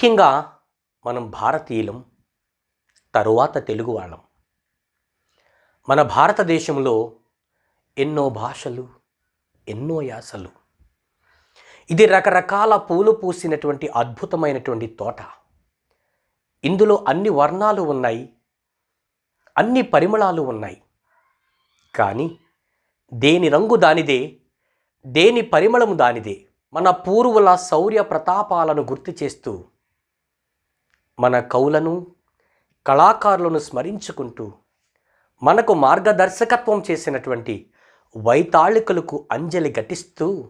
ముఖ్యంగా మనం భారతీయులం తరువాత తెలుగు వాళ్ళం. మన భారతదేశంలో ఎన్నో భాషలు ఎన్నో యాసలు. ఇది రకరకాల పూలు పూసినటువంటి అద్భుతమైనటువంటి తోట. ఇందులో అన్ని వర్ణాలు ఉన్నాయి అన్ని పరిమళాలు ఉన్నాయి. కానీ దేని రంగు దానిదే దేని పరిమళము దానిదే మన పూర్వుల శౌర్య ప్రతాపాలను గుర్తు చేస్తూ మన కవులను కళాకారులను స్మరించుకుంటూ మనకు మార్గదర్శకత్వం చేసినటువంటి వైతాళికులకు అంజలి ఘటిస్తూ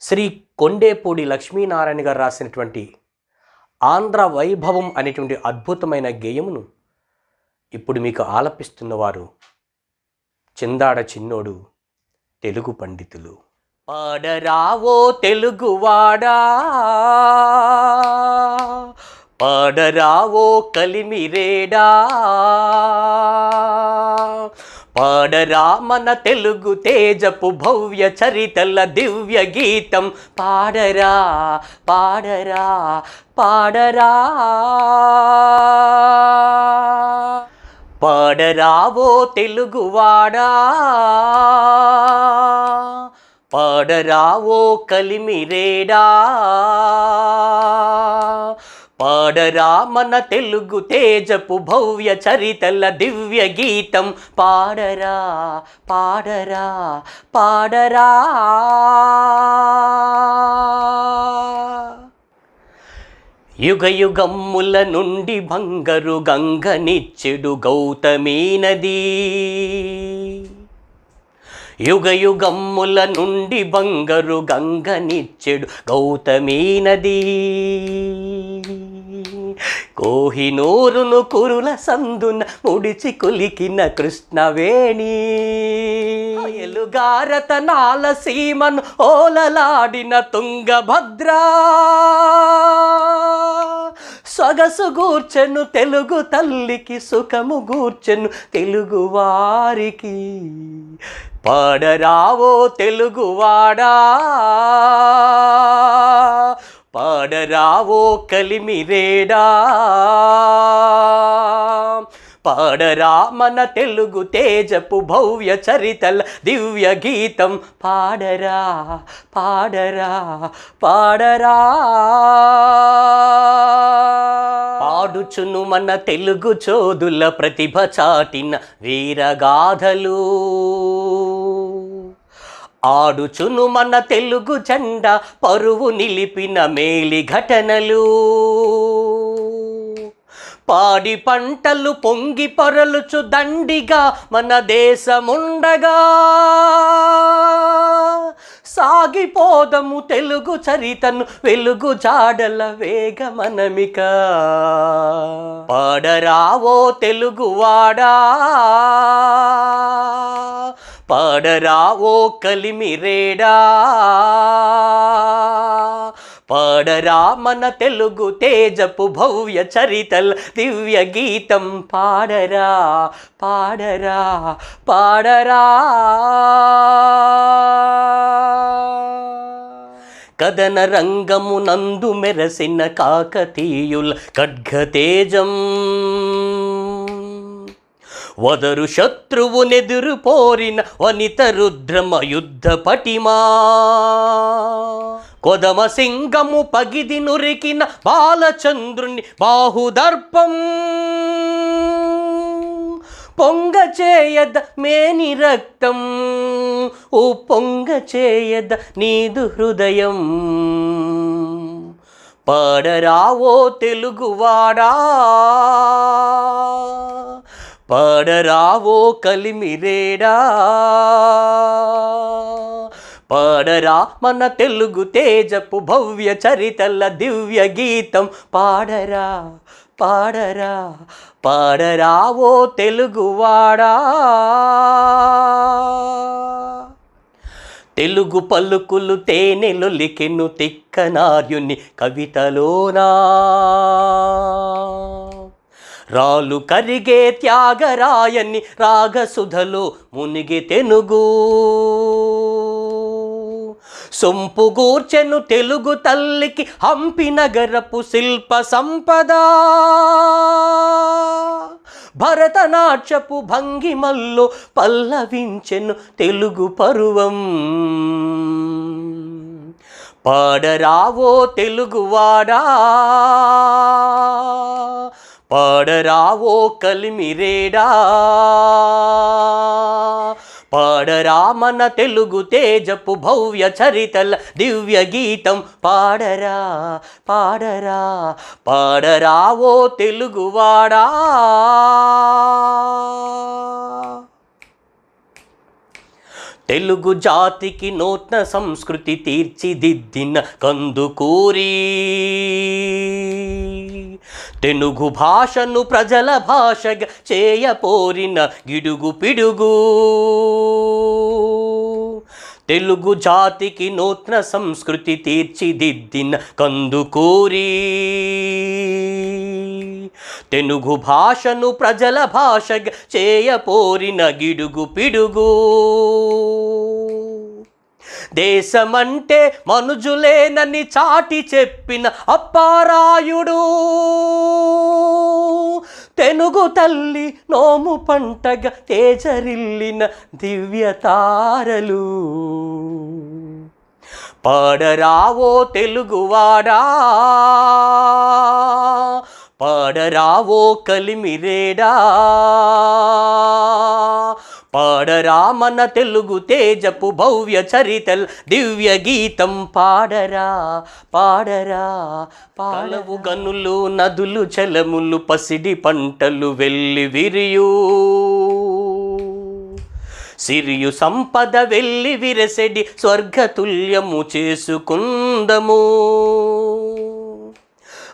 శ్రీ కొండేపూడి లక్ష్మీనారాయణ గారు రాసినటువంటి ఆంధ్ర వైభవం అనేటువంటి అద్భుతమైన గేయమును ఇప్పుడు మీకు ఆలపిస్తున్నవారు చిందాడ చిన్నోడు తెలుగు పండితులు. పాడరావో తెలుగువాడా? పాడరావో కలిమిరేడా? పాడరా మన తెలుగు తేజపు భవ్య చరితల దివ్య గీతం. పాడరా పాడరా పాడరా. పాడరావో తెలుగువాడా? పాడరావో కలిమిరేడా? పాడరా మన తెలుగు తేజపు భవ్య చరితల దివ్య గీతం. పాడరా పాడరా పాడరా. యుగయుగమ్ముల నుండి భంగరు గంగనిచ్చెడు గౌతమీ నది యుగ నుండి బంగరు గంగనిచ్చెడు గౌతమీ నది కోహినూరును కురుల సందున ముడిచి కులికిన కృష్ణవేణి. ఎలుగారతనాల సీమను ఓలలాడిన తుంగభద్రా. సొగసు గూర్చెను తెలుగు తల్లికి సుఖము గూర్చెను తెలుగు వారికి పాడరావో తెలుగువాడా. పాడరావో కలిమిరేడా? పాడరా మన తెలుగు తేజపు భవ్య చరితల దివ్య గీతం. పాడరా పాడరా పాడరా. పాడుచును మన తెలుగు చోదుల ప్రతిభ చాటిన వీరగాథలు ఆడుచును మన తెలుగు జెండా పరువు నిలిపిన మేలి ఘటనలు. పాడి పంటలు పొంగి పొరలుచు దండిగా మన దేశముండగా. సాగిపోదము తెలుగు చరితను వెలుగు జాడల వేగమనమిక. పాడరావో తెలుగువాడా పాడరా ఓ కలిమిరేడా పాడరా మన తెలుగు తేజపు భవ్య చరితల్ దివ్య గీతం పాడరా పాడరా పాడరా. కదన రంగమునందు మెరసిన కాకతీయుల ఖడ్గతేజం వదరు శత్రువునెదురు పోరిన వనిత రుద్రమ యుద్ధ పటిమా. కొదమ సింగము పగిది నురికిన బాలచంద్రుని బాహుదర్పం. పొంగ చేయద మేని రక్తం. ఓ పొంగ చేయద నీదు హృదయం. పాడరావో తెలుగువాడా. పడరావో కలిమిరేడా? పాడరా మన తెలుగు తేజపు భవ్య చరితల దివ్య గీతం. పాడరా పాడరా పాడరావో తెలుగువాడా? తెలుగు పలుకులు తేనెలొలికెను తిక్కనార్యుని కవితలోనా? రాలు కరిగే త్యాగరాయని రాగసుధలో మునిగి తెనుగు. సొంపుగూర్చెను తెలుగు తల్లికి హంపి నగరపు శిల్ప సంపద. భరతనాట్యపు భంగిమల్లో పల్లవించెను తెలుగు పరువం. పాడరావో తెలుగువాడా పాడరావో కలిమిరేడా? పాడరా మన తెలుగు తేజపు భవ్య చరితల దివ్య గీతం. పాడరా పాడరా పాడరావో తెలుగువాడా? తెలుగు జాతికి నూతన సంస్కృతి తీర్చిదిద్దిన కందుకూరి. తెలుగు భాషను ప్రజల భాషగా చేయపోరిన గిడుగు పిడుగు తెలుగు జాతికి నూతన సంస్కృతి తీర్చిదిద్దిన కందుకూరి. తెలుగు భాషను ప్రజల భాషగా చేయపోరిన గిడుగు పిడుగు. దేశమంటే మనుజులేనని చాటి చెప్పిన అప్పారాయుడు. తెనుగు తల్లి నోము పంటగా తేజరిల్లిన దివ్య తారలు పాడరావో తెలుగువాడా. పాడరావో కలిమిరేడా? పాడరా మన తెలుగు తేజపు భవ్య చరితల్ దివ్య గీతం పాడరా పాడరా. పాలవు గనులు నదులు చలములు పసిడి పంటలు వెళ్ళి విరియు. సిరియు సంపద వెళ్ళి విరసెడి స్వర్గతుల్యము చేసుకుందము.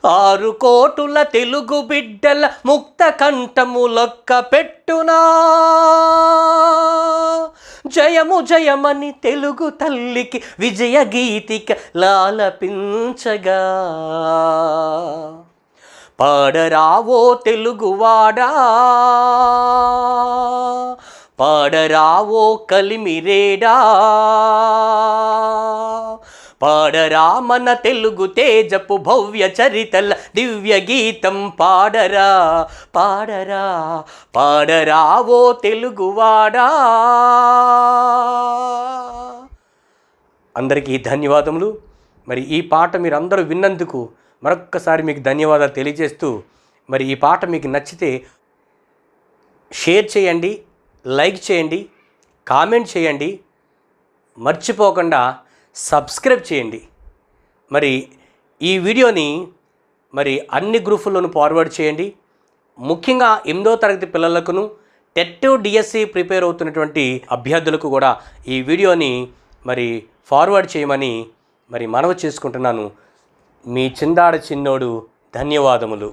ఆరు కోటుల తెలుగు బిడ్డల ముక్త కంఠములొక్క పెట్టునా. జయము జయమని తెలుగు తల్లికి విజయ గీతిక లాలపించగా. పాడరావో తెలుగువాడా. పాడరావో కలిమిరేడా. పాడరా మన తెలుగు తేజపు భవ్య చరితల దివ్య గీతం పాడరా పాడరా పాడరా ఓ తెలుగువాడా అందరికీ ధన్యవాదములు. మరి ఈ పాట మీరు అందరూ విన్నందుకు మరొక్కసారి మీకు ధన్యవాదాలు తెలియజేస్తూ మరి ఈ పాట మీకు నచ్చితే షేర్ చేయండి లైక్ చేయండి కామెంట్ చేయండి. మర్చిపోకుండా సబ్స్క్రైబ్ చేయండి. మరి ఈ వీడియోని మరి అన్ని గ్రూపుల్లోనూ ఫార్వర్డ్ చేయండి. ముఖ్యంగా ఎనిమిదో తరగతి పిల్లలకును టెట్ డిఎస్సి ప్రిపేర్ అవుతున్నటువంటి అభ్యర్థులకు కూడా ఈ వీడియోని మరి ఫార్వర్డ్ చేయమని మరి మనవి చేసుకుంటున్నాను. మీ చిందాడ చిన్నోడు ధన్యవాదములు.